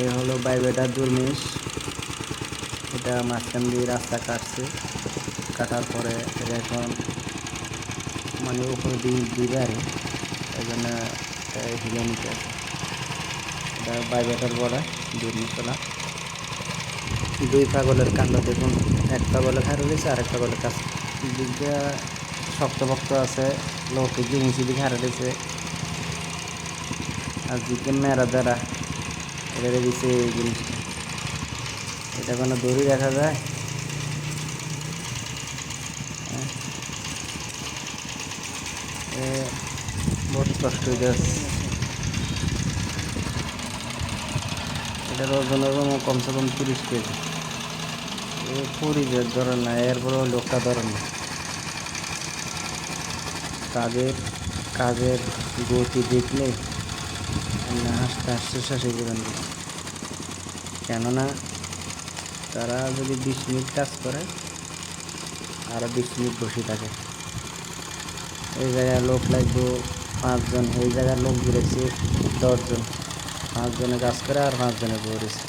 এই হলো বাইবেটার দুর্মিশ এটা মাঝখান দিয়ে রাস্তা কাটছে। কাটার পরে এটা এখন মানে উপরে দিয়ে দিবে আর। এই জন্য হিলে নিতে আছে। এটা বাইবেটার বড়া দুর্মিশলা দুই পাগলের কাণ্ড দেখুন। এক পাগলে খারাপ রয়েছে আর এক পাগলের কাছে। দিকটা শক্ত ভক্ত আছে, লোকে জিনিসি দিকে হারা রয়েছে আর দিকে মেরা দ্বারা এটা দিচ্ছে এই জিনিসটা এটা কোনো দড়ি দেখা যায়? হ্যাঁ? বহুত কষ্ট হয়ে যাচ্ছে এটার ওজন হবে কমসে কম তিরিশ কেজি। পুরি যে ধরেন না, এরপরেও লোকটা ধরেন না। কাজের কাজের গতি দেখলে হাসতে হাসতে শেষ হয়ে যাবেন কেননা, তারা যদি বিশ মিনিট কাজ করে আরও বিশ মিনিট বসে থাকে। এই জায়গায় লোক লাগবে পাঁচজন, এই জায়গায় লোক ঘুরেছে দশজন। পাঁচজনে কাজ করে আর পাঁচজনে বলেছে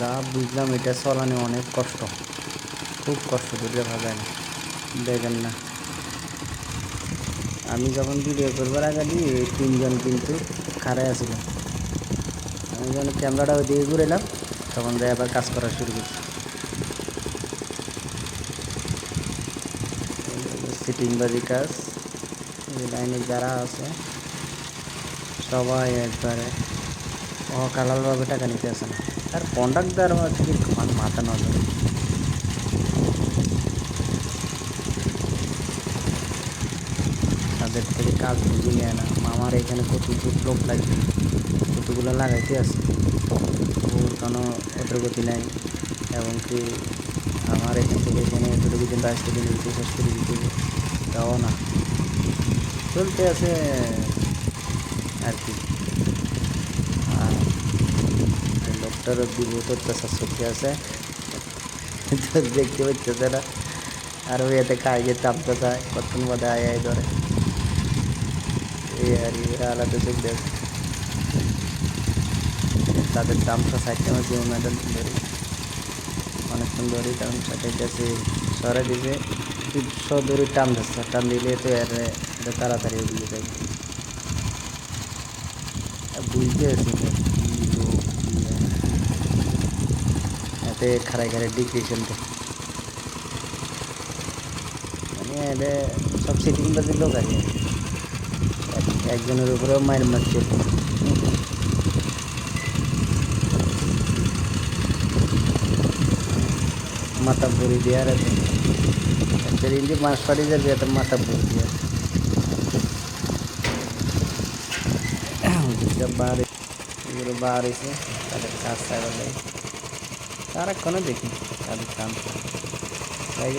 যা বুঝলাম, এটা চলানো অনেক কষ্ট। খুব কষ্ট ধরে ভাবেন দেখেন না। আমি যখন ভিডিও করবার আগে তিনজন কিন্তু খাড়াই আছিল আমি যখন ক্যামেরাটা ওই ওইদিকে ঘুরেলাম তখন যাই আবার কাজ করা শুরু করছি। সিটিং বাজি কাজ। এই লাইনে যারা আছে, সবাই একবারে অকালালভাবে টাকা নিতে আসে না। আর কন্ট্রাক্টার কি মাথা নজর তাদের থেকে কাজ বুঝে নেয় না। আমার এখানে কত লোক লাগবে? কতগুলো লাগাইতে আছে? কোনো অগ্রগতি নাই। এবং কি আমার এখান থেকে এখানে এতটুকু দিন বাইশ দিন দিতে শেষ করে দিতে তাও না। চলতে আছে আর কি। আর লোকটারও বিভূত অত্যাচার চলতে আছে। দেখতে পাচ্ছে না। আর ওই এতে কাজে চাপতে চায় কতক্ষণ বাদে আয় আয় ধরে। কি এরা আলাদা চোখ দেয় তাদের দামটা সাইডটা আমার জীবন মেডেল ধরি অনেকক্ষণ ধরে কারণ সেটা গেছে সরে দিবে। ধরে টান ধরছে টান দিলে তো এর তাড়াতাড়ি বুঝতে। এতে খারাই খারাই ডিক্রিশন মানে এটা সব সিটিং বাজে লোক আছে। একজনের উপরেও মায়ের মারছে। মাথা ভরি দেওয়ার আছে। একটা ইন্দি মাছ পাড়ি যাবে, একটা মাথা ভরি দেওয়ার বার এগুলো তাদের কাজ সারা দেয়। তারা কোনো দেখি তাদের কাম। তাই